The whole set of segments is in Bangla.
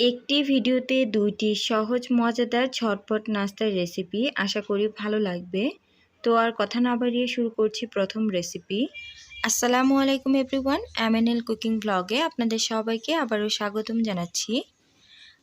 একটি ভিডিওতে দুইটি সহজ, মজাদার ঝটপট নাস্তার রেসিপি আশা করি ভালো লাগবে। তো আর কথা না বাড়িয়ে শুরু করছি প্রথম রেসিপি। আসসালামু আলাইকুম এভরিওয়ান এমএনএল কুকিং ব্লগে আপনাদের সবাইকে আবারও স্বাগতম জানাচ্ছি।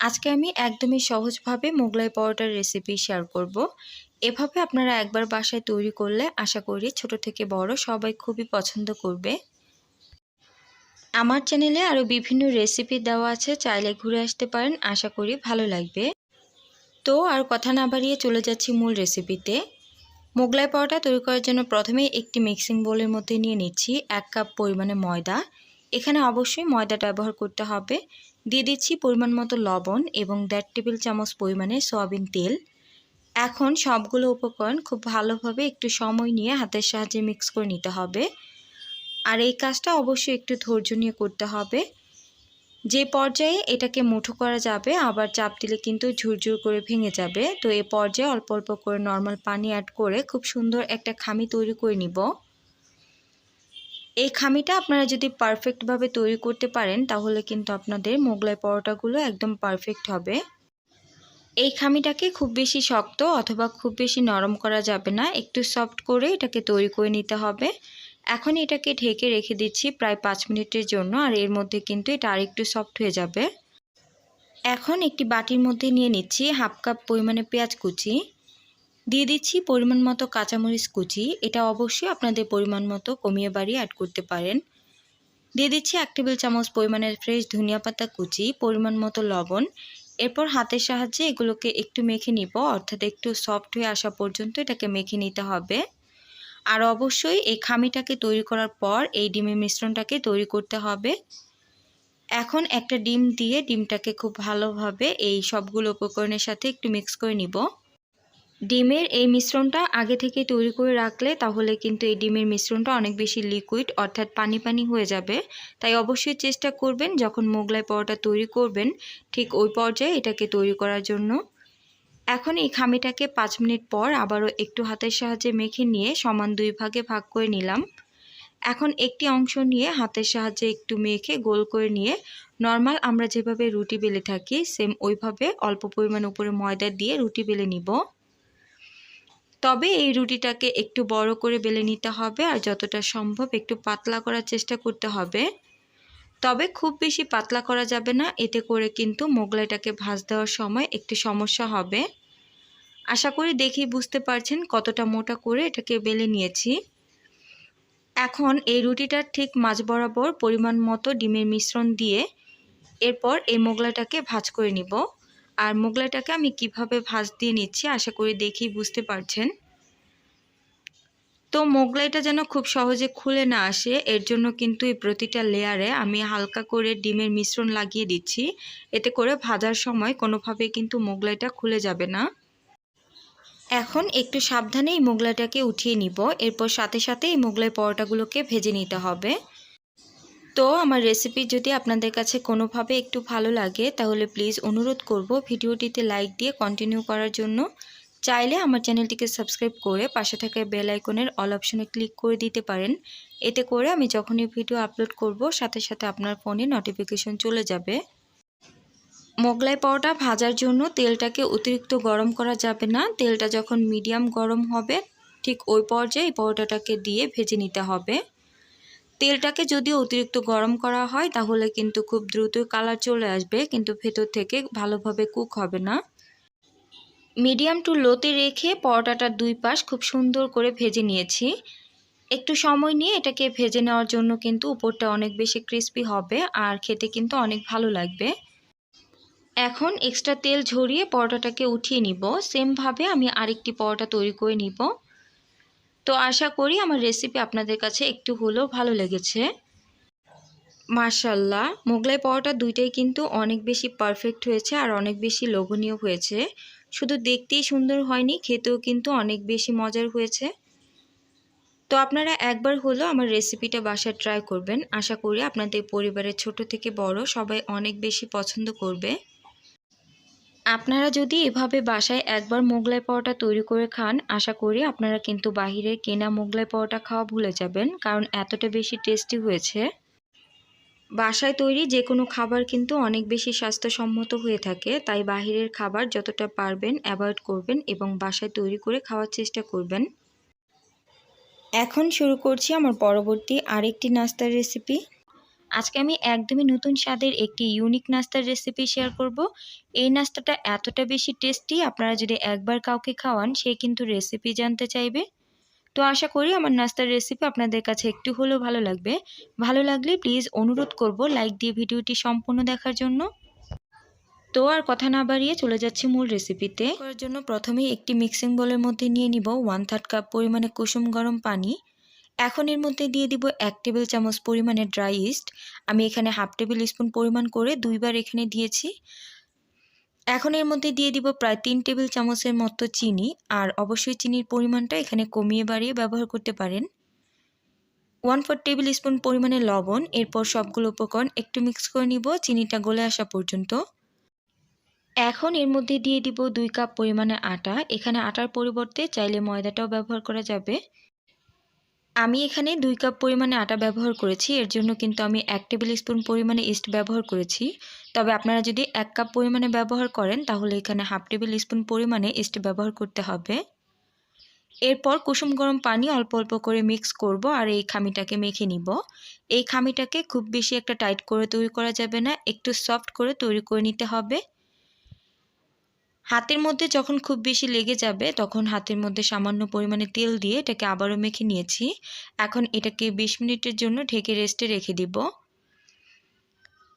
আজকে আমি একদমই সহজভাবে মোগলাই পরোটার রেসিপি শেয়ার করব। এভাবে আপনারা একবার বাসায় তৈরি করলে আশা করি ছোট থেকে বড় সবাই খুবই পছন্দ করবে। আমার চ্যানেলে আরও বিভিন্ন রেসিপি দেওয়া আছে, চাইলে ঘুরে আসতে পারেন, আশা করি ভালো লাগবে। তো আর কথা না বাড়িয়ে চলে যাচ্ছি মূল রেসিপিতে মোগলাই পাওয়াটা তৈরি করার জন্য প্রথমে একটি মিক্সিং বোলের মধ্যে নিয়ে নিচ্ছি এক কাপ পরিমাণে ময়দা। এখানে অবশ্যই ময়দাটা ব্যবহার করতে হবে। দিয়ে দিচ্ছি পরিমাণ মতো লবণ এবং দেড় টেবিল চামচ পরিমাণে সয়াবিন তেল। এখন সবগুলো উপকরণ খুব ভালোভাবে একটু সময় নিয়ে হাতের সাহায্যে মিক্স করে নিতে হবে। আর এই কাজটা অবশ্যই একটু ধৈর্য নিয়ে করতে হবে। যে পর্যায়ে এটাকে মুঠো করা যাবে, আবার চাপ দিলে কিন্তু ঝুরঝুর করে ভেঙে যাবে। তো এই পর্যায়ে অল্প অল্প করে নর্মাল পানি অ্যাড করে খুব সুন্দর একটা খামি তৈরি করে নিব। এই খামিটা আপনারা যদি পারফেক্টভাবে তৈরি করতে পারেন, তাহলে কিন্তু আপনাদের মোগলাই পরোটাগুলো একদম পারফেক্ট হবে। এই খামিটাকে খুব বেশি শক্ত অথবা খুব বেশি নরম করা যাবে না, একটু সফট করে এটাকে তৈরি করে নিতে হবে। এখন এটাকে ঢেকে রেখে দিচ্ছি প্রায় পাঁচ মিনিটের জন্য, আর এর মধ্যে কিন্তু এটা আরেকটু সফট হয়ে যাবে। এখন একটি বাটির মধ্যে নিয়ে নিচ্ছি হাফ কাপ পরিমাণে পেঁয়াজ কুচি। দিয়ে দিচ্ছি পরিমাণ মতো কাঁচামরিচ কুচি, এটা অবশ্যই আপনাদের পরিমাণ মতো কমিয়ে বাড়িয়ে অ্যাড করতে পারেন। দিয়ে দিচ্ছি এক টেবিল চামচ পরিমাণের ফ্রেশ ধনিয়া পাতা কুচি, পরিমাণ মতো লবণ। এরপর হাতের সাহায্যে এগুলোকে একটু মেখে নিব, অর্থাৎ একটু সফট হয়ে আসা পর্যন্ত এটাকে মেখে নিতে হবে। আর অবশ্যই এই খামিটাকে তৈরি করার পর এই ডিমের মিশ্রণটাকে তৈরি করতে হবে। এখন একটা ডিম দিয়ে ডিমটাকে খুব ভালোভাবে এই সবগুলো উপকরণের সাথে একটু মিক্স করে নিব। ডিমের এই মিশ্রণটা আগে থেকে তৈরি করে রাখলে তাহলে কিন্তু এই ডিমের মিশ্রণটা অনেক বেশি লিকুইড অর্থাৎ পানি পানি হয়ে যাবে। তাই অবশ্যই চেষ্টা করবেন যখন মোগলাই পরোটা তৈরি করবেন, ঠিক ওই পর্যায়ে এটাকে তৈরি করার জন্য। এখন এই খামিটাকে পাঁচ মিনিট পর আবারও একটু হাতের সাহায্যে মেখে নিয়ে সমান দুই ভাগে ভাগ করে নিলাম। এখন একটি অংশ নিয়ে হাতের সাহায্যে একটু মেখে গোল করে নিয়ে নর্মাল আমরা যেভাবে রুটি বেলে থাকি, সেম ওইভাবে অল্প পরিমাণ উপরে ময়দা দিয়ে রুটি বেলে নিব। তবে এই রুটিটাকে একটু বড় করে বেলে নিতে হবে আর যতটা সম্ভব একটু পাতলা করার চেষ্টা করতে হবে। তবে খুব বেশি পাতলা করা যাবে না, এতে করে কিন্তু মোগলাইটাকে ভাজ দেওয়ার সময় একটু সমস্যা হবে। আশা করি দেখেই বুঝতে পারছেন কতটা মোটা করে এটাকে বেলে নিয়েছি। এখন এই রুটিটার ঠিক মাঝ বরাবর পরিমাণ মতো ডিমের মিশ্রণ দিয়ে এরপর এই মোগলাইটাকে ভাজ করে নিব। আর মোগলাইটাকে আমি কীভাবে ভাজ দিয়ে নিচ্ছি আশা করি দেখেই বুঝতে পারছেন। তো মোগলাইটা যেন খুব সহজে খুলে না আসে, এর জন্য কিন্তু এই প্রতিটা লেয়ারে আমি হালকা করে ডিমের মিশ্রণ লাগিয়ে দিচ্ছি। এতে করে ভাজার সময় কোনোভাবে কিন্তু মোগলাইটা খুলে যাবে না। এখন একটু সাবধানে এই মোগলাইটাকে উঠিয়ে নিব। এরপর সাথে সাথে এই মোগলাই পরোটাগুলোকে ভেজে নিতে হবে। তো আমার রেসিপি যদি আপনাদের কাছে কোনোভাবে একটু ভালো লাগে, তাহলে প্লিজ অনুরোধ করব ভিডিওটিতে লাইক দিয়ে কন্টিনিউ করার জন্য। চাইলে আমার চ্যানেলটিকে সাবস্ক্রাইব করে পাশে থাকা বেল আইকনের অল অপশনে ক্লিক করে দিতে পারেন। এতে করে আমি যখনই ভিডিও আপলোড করব, সাথে সাথে আপনার ফোনে নোটিফিকেশন চলে যাবে। মোগলাই পাওয়াটা ভাজার জন্য তেলটাকে অতিরিক্ত গরম করা যাবে না। তেলটা যখন মিডিয়াম গরম হবে, ঠিক ওই পর্যায়ে পরোটাটাকে দিয়ে ভেজে নিতে হবে। তেলটাকে যদি অতিরিক্ত গরম করা হয়, তাহলে কিন্তু খুব দ্রুত কালার চলে আসবে, কিন্তু ভেতর থেকে ভালোভাবে কুক হবে না। মিডিয়াম টু লোতে রেখে পরোটাটার দুই পাশ খুব সুন্দর করে ভেজে নিয়েছি। একটু সময় নিয়ে এটাকে ভেজে নেওয়ার জন্য কিন্তু উপরটা অনেক বেশি ক্রিস্পি হবে আর খেতে কিন্তু অনেক ভালো লাগবে। এখন এক্সট্রা তেল ঝরিয়ে পরোটাটাকে উঠিয়ে নিব। সেমভাবে আমি আরেকটি পরোটা তৈরি করে নিব। তো আশা করি আমার রেসিপি আপনাদের কাছে একটু হলেও ভালো লেগেছে। মার্শাল্লাহ মোগলাই পরোটা দুইটাই কিন্তু অনেক বেশি পারফেক্ট হয়েছে আর অনেক বেশি লোভনীয় হয়েছে। শুধু দেখতেই সুন্দর হয়নি, খেতেও কিন্তু অনেক বেশি মজার হয়েছে। তো আপনারা একবার হলো আমার রেসিপিটা বাসায় ট্রাই করবেন। আশা করি আপনাদের পরিবারের ছোট থেকে বড় সবাই অনেক বেশি পছন্দ করবে। আপনারা যদি এভাবে বাসায় একবার মোগলাই পরোটা তৈরি করে খান, আশা করি আপনারা কিন্তু বাহিরের কেনা মোগলাই পরোটা খাওয়া ভুলে যাবেন, কারণ এতটা বেশি টেস্টি হয়েছে। বাসায় তৈরি যে কোনো খাবার কিন্তু অনেক বেশি স্বাস্থ্যসম্মত হয়ে থাকে, তাই বাহিরের খাবার যতটা পারবেন অ্যাভয়েড করবেন এবং বাসায় তৈরি করে খাওয়ার চেষ্টা করবেন। এখন শুরু করছি আমার পরবর্তী আরেকটি নাস্তার রেসিপি। আজকে আমি একদমই নতুন স্বাদের একটি ইউনিক নাস্তার রেসিপি শেয়ার করব। এই নাস্তাটা এতটা বেশি টেস্টি, আপনারা যদি একবার কাউকে খাওয়ান, সে কিন্তু রেসিপি জানতে চাইবে। তো আশা করি আমার নাস্তার রেসিপি আপনাদের কাছে একটু হলেও ভালো লাগবে। ভালো লাগলে প্লিজ অনুরোধ করব লাইক দিয়ে ভিডিওটি সম্পূর্ণ দেখার জন্য। তো আর কথা না বাড়িয়ে চলে যাচ্ছি মূল রেসিপিতে করার জন্য প্রথমেই একটি মিক্সিং বোলের মধ্যে নিয়ে নিব ওয়ান থার্ড কাপ পরিমাণে কুসুম গরম পানি। এখন এর মধ্যে দিয়ে দিব এক টেবিল চামচ পরিমাণে ড্রাই ইস্ট আমি এখানে হাফ টেবিল স্পুন পরিমাণ করে দুইবার এখানে দিয়েছি। এখন এর মধ্যে দিয়ে দিব প্রায় তিন টেবিল চামচের মতো চিনি আর অবশ্যই চিনির পরিমাণটা এখানে কমিয়ে বাড়িয়ে ব্যবহার করতে পারেন। ওয়ান ফোর টেবিল স্পুন পরিমাণে লবণ, এরপর সবগুলো উপকরণ একটু মিক্স করে নিব, চিনিটা গলে আসা পর্যন্ত। এখন এর মধ্যে দিয়ে দিব দুই কাপ পরিমাণে আটা, এখানে আটার পরিবর্তে চাইলে ময়দাটাও ব্যবহার করা যাবে। আমি এখানে দুই কাপ পরিমাণে আটা ব্যবহার করেছি। এর জন্য কিন্তু আমি এক টেবিল স্পুন পরিমাণে ইস্ট ব্যবহার করেছি। তবে আপনারা যদি এক কাপ পরিমাণে ব্যবহার করেন, তাহলে এখানে হাফ টেবিল স্পুন পরিমাণে ইস্ট ব্যবহার করতে হবে। এরপর কুসুম গরম পানি অল্প অল্প করে মিক্স করব আর এই খামিটাকে মেখে নিব। এই খামিটাকে খুব বেশি একটা টাইট করে তৈরি করা যাবে না, একটু সফট করে তৈরি করে নিতে হবে। হাতের মধ্যে যখন খুব বেশি লেগে যাবে, তখন হাতের মধ্যে সামান্য পরিমাণে তেল দিয়ে এটাকে আবারও মেখে নিয়েছি। এখন এটাকে বিশ মিনিটের জন্য ঢেকে রেস্টে রেখে দিব।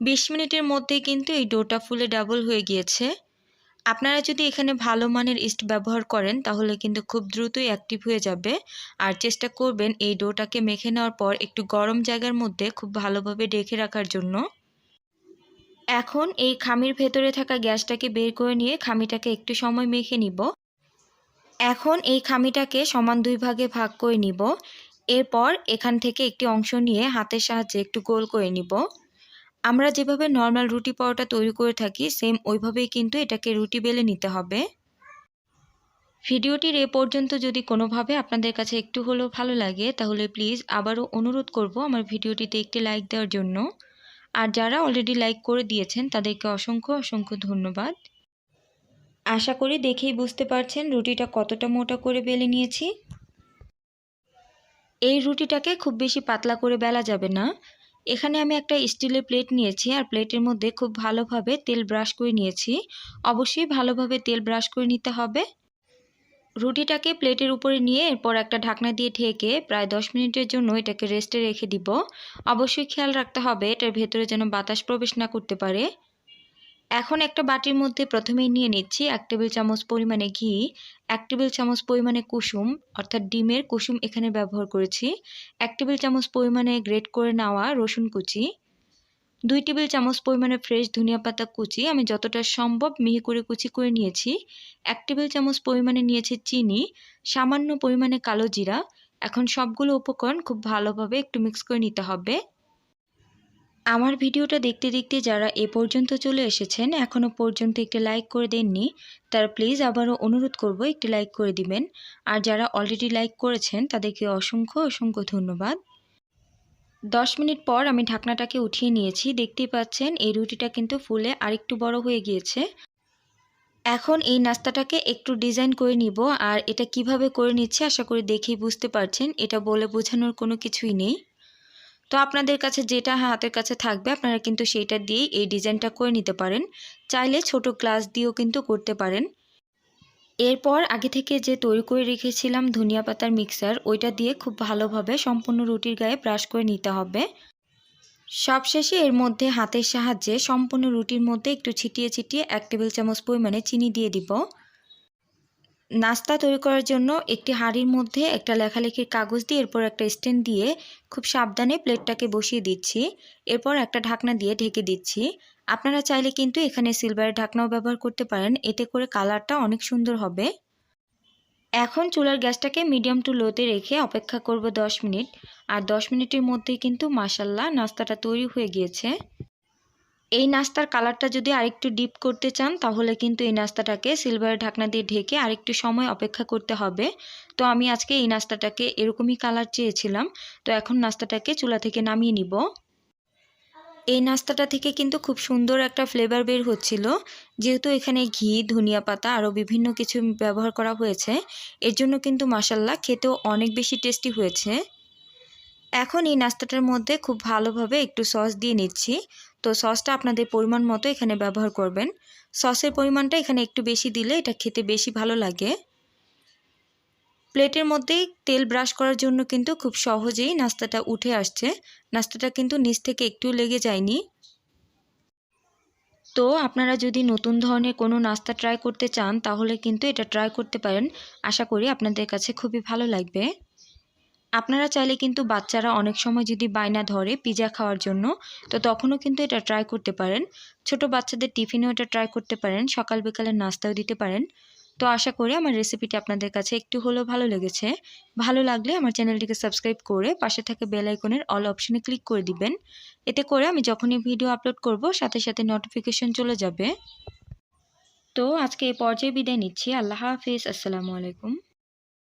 বিশ মিনিটের মধ্যে কিন্তু এই ডোটা ফুলে ডাবল হয়ে গিয়েছে। আপনারা যদি এখানে ভালো মানের ইস্ট ব্যবহার করেন, তাহলে কিন্তু খুব দ্রুতই অ্যাক্টিভ হয়ে যাবে। আর চেষ্টা করবেন এই ডোটাকে মেখে নেওয়ার পর একটু গরম জায়গার মধ্যে খুব ভালোভাবে ডেকে রাখার জন্য। এখন এই খামির ভেতরে থাকা গ্যাসটাকে বের করে নিয়ে খামিটাকে একটু সময় মেখে নিব। এখন এই খামিটাকে সমান দুই ভাগে ভাগ করে নিব। এরপর এখান থেকে একটি অংশ নিয়ে হাতের সাহায্যে একটু গোল করে নিব। আমরা যেভাবে নর্মাল রুটি পরোটা তৈরি করে থাকি, সেম ওইভাবেই কিন্তু এটাকে রুটি বেলে নিতে হবে। ভিডিওটির এ পর্যন্ত যদি কোনোভাবে আপনাদের কাছে একটু হলেও ভালো লাগে, তাহলে প্লিজ আবারও অনুরোধ করব আমার ভিডিওটিতে একটি লাইক দেওয়ার জন্য। আর যারা অলরেডি লাইক করে দিয়েছেন, তাদেরকে অসংখ্য অসংখ্য ধন্যবাদ। আশা করি দেখেই বুঝতে পারছেন রুটিটা কতটা মোটা করে বেলে নিয়েছি। এই রুটিটাকে খুব বেশি পাতলা করে বেলা যাবে না। এখানে আমি একটা স্টিলের প্লেট নিয়েছি আর প্লেটের মধ্যে খুব ভালোভাবে তেল ব্রাশ করে নিয়েছি। অবশ্যই ভালোভাবে তেল ব্রাশ করে নিতে হবে। রুটিটাকে প্লেটের উপরে নিয়ে এরপর একটা ঢাকনা দিয়ে ঢেকে প্রায় দশ মিনিটের জন্য এটাকে রেস্টে রেখে দিব। অবশ্যই খেয়াল রাখতে হবে এটার ভেতরে যেন বাতাস প্রবেশ না করতে পারে। এখন একটা বাটির মধ্যে প্রথমেই নিয়ে নিচ্ছি এক টেবিল চামচ পরিমাণে ঘি, এক টেবিল চামচ পরিমাণে কুসুম, অর্থাৎ ডিমের কুসুম এখানে ব্যবহার করেছি, এক টেবিল চামচ পরিমাণে গ্রেট করে নেওয়া রসুন কুচি দুই টেবিল চামচ পরিমাণে ফ্রেশ ধনিয়া পাতা কুচি, আমি যতটা সম্ভব মিহি করে কুচি করে নিয়েছি। এক টেবিল চামচ পরিমাণে নিয়েছি চিনি, সামান্য পরিমাণে কালো জিরা। এখন সবগুলো উপকরণ খুব ভালোভাবে একটু মিক্স করে নিতে হবে। আমার ভিডিওটা দেখতে দেখতে যারা এ পর্যন্ত চলে এসেছেন এখনও পর্যন্ত একটি লাইক করে দেননি, তারা প্লিজ আবারও অনুরোধ করব একটি লাইক করে দিবেন। আর যারা অলরেডি লাইক করেছেন, তাদেরকে অসংখ্য অসংখ্য ধন্যবাদ। দশ মিনিট পর আমি ঢাকনাটাকে উঠিয়ে নিয়েছি। দেখতেই পাচ্ছেন, এই রুটিটা কিন্তু ফুলে আরেকটু বড় হয়ে গিয়েছে। এখন এই নাস্তাটাকে একটু ডিজাইন করে নিব, আর এটা কীভাবে করে নিচ্ছে আশা করি দেখেই বুঝতে পারছেন, এটা বলে বোঝানোর কোনো কিছুই নেই। তো আপনাদের কাছে যেটা হাতের কাছে থাকবে, আপনারা কিন্তু সেইটা দিয়েই এই ডিজাইনটা করে নিতে পারেন। চাইলে ছোট গ্লাস দিয়েও কিন্তু করতে পারেন। এরপর আগে থেকে যে তৈরি করে রেখেছিলাম ধনিয়া পাতার মিক্সার ওইটা দিয়ে খুব ভালোভাবে সম্পূর্ণ রুটির গায়ে ব্রাশ করে নিতে হবে। সবশেষে এর মধ্যে হাতের সাহায্যে সম্পূর্ণ রুটির মধ্যে একটু ছিটিয়ে ছিটিয়ে এক টেবিল চামচ পরিমাণে চিনি দিয়ে দিব। নাস্তা তৈরি করার জন্য একটি হাঁড়ির মধ্যে একটা লেখালেখির কাগজ দিয়ে এরপর একটা স্ট্যান্ড দিয়ে খুব সাবধানে প্লেটটাকে বসিয়ে দিচ্ছি। এরপর একটা ঢাকনা দিয়ে ঢেকে দিচ্ছি। আপনারা চাইলে কিন্তু এখানে সিলভারের ঢাকনাও ব্যবহার করতে পারেন। এতে করে কালারটা অনেক সুন্দর হবে। এখন চুলার গ্যাসটাকে মিডিয়াম টু লোতে রেখে অপেক্ষা করব 10 মিনিট। আর 10 মিনিটের মধ্যেই কিন্তু মাসাল্লাহ নাস্তাটা তৈরি হয়ে গিয়েছে। এই নাস্তার কালারটা যদি আরেকটু ডিপ করতে চান, তাহলে কিন্তু এই নাস্তাটাকে সিলভারের ঢাকনা দিয়ে ঢেকে আরেকটু সময় অপেক্ষা করতে হবে। তো আমি আজকে এই নাস্তাটাকে এরকমই কালার চেয়েছিলাম। তো এখন নাস্তাটাকে চুলা থেকে নামিয়ে নিব। এই নাস্তাটা থেকে কিন্তু খুব সুন্দর একটা ফ্লেভার বের হচ্ছিল। যেহেতু এখানে ঘি, ধনিয়া পাতা আরও বিভিন্ন কিছু ব্যবহার করা হয়েছে, এর জন্য কিন্তু মাসাল্লা খেতেও অনেক বেশি টেস্টি হয়েছে। এখন এই নাস্তাটার মধ্যে খুব ভালোভাবে একটু সস দিয়ে নিচ্ছি। তো সসটা আপনাদের পরিমাণ মতো এখানে ব্যবহার করবেন। সসের পরিমাণটা এখানে একটু বেশি দিলে এটা খেতে বেশি ভালো লাগে। প্লেটের মধ্যেই তেল ব্রাশ করার জন্য কিন্তু খুব সহজেই নাস্তাটা উঠে আসছে। নাস্তাটা কিন্তু নিচ থেকে একটু লেগে যায়নি। তো আপনারা যদি নতুন ধরনের কোনো নাস্তা ট্রাই করতে চান, তাহলে কিন্তু এটা ট্রাই করতে পারেন। আশা করি আপনাদের কাছে খুবই ভালো লাগবে। আপনারা চাইলে কিন্তু বাচ্চারা অনেক সময় যদি বায়না ধরে পিজা খাওয়ার জন্য, তো তখনও কিন্তু এটা ট্রাই করতে পারেন। ছোট বাচ্চাদের টিফিনেও এটা ট্রাই করতে পারেন। সকাল বিকালের নাস্তাও দিতে পারেন। তো আশা করি আমার রেসিপিটি আপনাদের কাছে একটু হলেও ভালো লেগেছে। ভালো লাগলে আমার চ্যানেলটিকে সাবস্ক্রাইব করে পাশে থাকে বেল আইকনের অল অপশনে ক্লিক করে দিবেন। এতে করে আমি যখনই ভিডিও আপলোড করব, সাথে সাথে নোটিফিকেশন চলে যাবে। তো আজকে এই পর্যায়ে বিদায় নিচ্ছি। আল্লাহ হাফিজ। আসসালামু আলাইকুম।